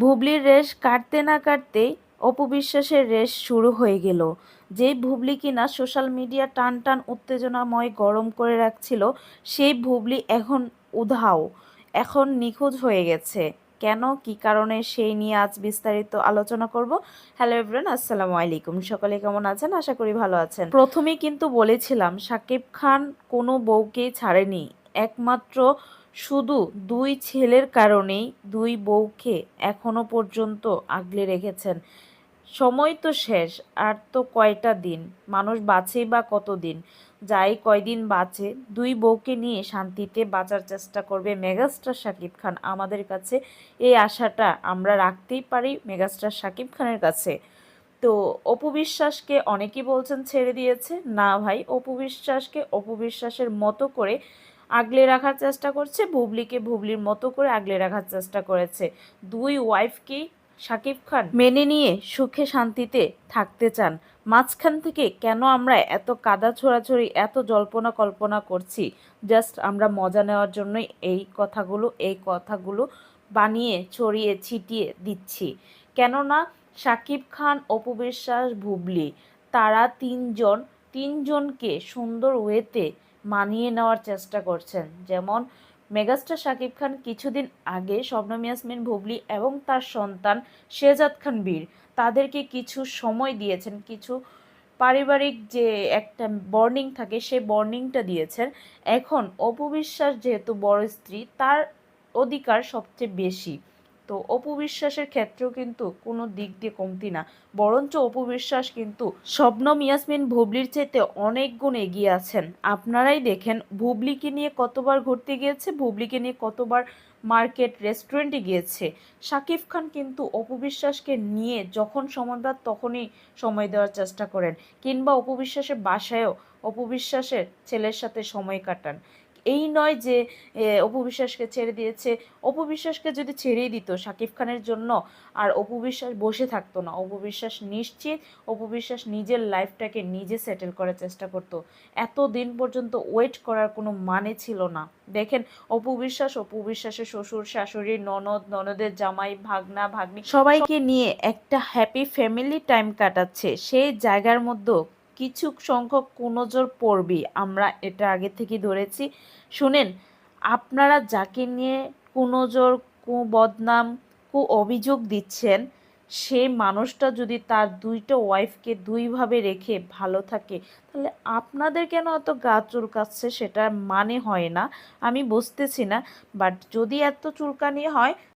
ভুবলির রেশ কাটতে না কাটতেই অপবিশ্বাসের রেশ শুরু হয়ে গেল। যেই ভুবলি কিনা সোশ্যাল মিডিয়া টান টান উত্তেজনাময় গরম করে রাখছিল, সেই ভুবলি এখন উধাও, এখন নিখোঁজ হয়ে গেছে। কেন, কি কারণে, সেই নিয়ে আজ বিস্তারিত আলোচনা করব। হ্যালো এভরিওয়ান, আসসালামু আলাইকুম। সকলে কেমন আছেন? আশা করি ভালো আছেন। প্রথমেই কিন্তু বলেছিলাম, সাকিব খান কোনো বউকেই ছাড়েনি। একমাত্র শুধু দুই ছেলের কারণেই দুই বউকে এখনও পর্যন্ত আগলে রেখেছেন। সময় তো শেষ, আর তো কয়টা দিন? মানুষ বাঁচেই বা কতদিন? যাই কয়দিন বাঁচে, দুই বউকে নিয়ে শান্তিতে বাঁচার চেষ্টা করবে মেগাস্টার শাকিব খান। আমাদের কাছে এই আশাটা আমরা রাখতেই পারি মেগাস্টার শাকিব খানের কাছে। তো অপু বিশ্বাসকে অনেকেই বলছেন ছেড়ে দিয়েছে। না ভাই, অপু বিশ্বাসকে অপু বিশ্বাসের মতো করে আগলে রাখার চেষ্টা করছে, বুবলিকে বুবলির মতো করে আগলে রাখার চেষ্টা করেছে। দুই ওয়াইফকেই শাকিব খান? মেনে নিয়ে সুখে শান্তিতে থাকতে চান। মাঝখান থেকে কেন আমরা এত কাদা ছোড়াছড়ি, এত জল্পনা কল্পনা করছি? জাস্ট আমরা মজা নেওয়ার জন্যই এই কথাগুলো এই কথাগুলো বানিয়ে, ছড়িয়ে, ছিটিয়ে দিচ্ছি। কেননা শাকিব খান, অপু বিশ্বাস, বুবলি, তারা তিনজন, তিনজনকে সুন্দর ওয়েতে মানিয়ে নেওয়ার চেষ্টা করছেন। যেমন, মেগাস্টার শাকিব খান কিছুদিন আগে শবনম ইয়াসমিন ভুবলি এবং তার সন্তান শেজাদ খান বীর, তাদেরকে কিছু সময় দিয়েছেন, কিছু পারিবারিক যে একটা বর্নিং থাকে সেই বর্নিংটা দিয়েছেন। এখন অপবিশ্বাস যেহেতু বড় স্ত্রী, তার অধিকার সবচেয়ে বেশি। তো অপবিশ্বাসের ক্ষেত্রেও কিন্তু কোনো দিক দিয়ে কমতি না। বরঞ্চ অপবিশ্বাস কিন্তু শবনম ইয়াসমিন ভুবলির চাইতে অনেক গুণ এগিয়ে আছেন। আপনারাই দেখেন, ভুবলিকে নিয়ে কতবার ঘুরতে গিয়েছে, ভুবলিকে নিয়ে কতবার মার্কেট রেস্টুরেন্টে গিয়েছে। শাকিব খান কিন্তু অপবিশ্বাসকে নিয়ে যখন সময় পান তখনই সময় দেওয়ার চেষ্টা করেন, কিংবা অপবিশ্বাসের বাসায়ও অপবিশ্বাসের ছেলের সাথে সময় কাটান। এই নয় যে অপু বিশ্বাসকে ছেড়ে দিয়েছে। অপু বিশ্বাসকে যদি ছেড়েই দিত শাকিব খানের জন্য, আর অপু বিশ্বাস বসে থাকতো না, অপু বিশ্বাস নিশ্চিত, অপু বিশ্বাস নিজের লাইফটাকে নিজে সেটেল করার চেষ্টা করতো। এত দিন পর্যন্ত ওয়েট করার কোনো মানে ছিল না। দেখেন, অপু বিশ্বাস, অপু বিশ্বাসের শ্বশুর, শাশুড়ি, ননদ, ননদের জামাই, ভাগনা, ভাগ্নি, সবাইকে নিয়ে একটা হ্যাপি ফ্যামিলি টাইম কাটাচ্ছে। সেই জায়গার মধ্যে কিছু সংখ্যক কুনজর পড়বি, আমরা এটা আগে থেকে ধরেছি। শুনেন, আপনারা যাকে নিয়ে কুনজর কু বদনাম কু অভিযোগ দিচ্ছেন, সে মানুষটা যদি তার দুইটা ওয়াইফকে দুইভাবে রেখে ভালো থাকে, তাহলে আপনাদের কেন এত গা চুলকাচ্ছে সেটা মানে হয় না? আমি বুঝতেছি না, বাট যদি এত চুলকানি হয়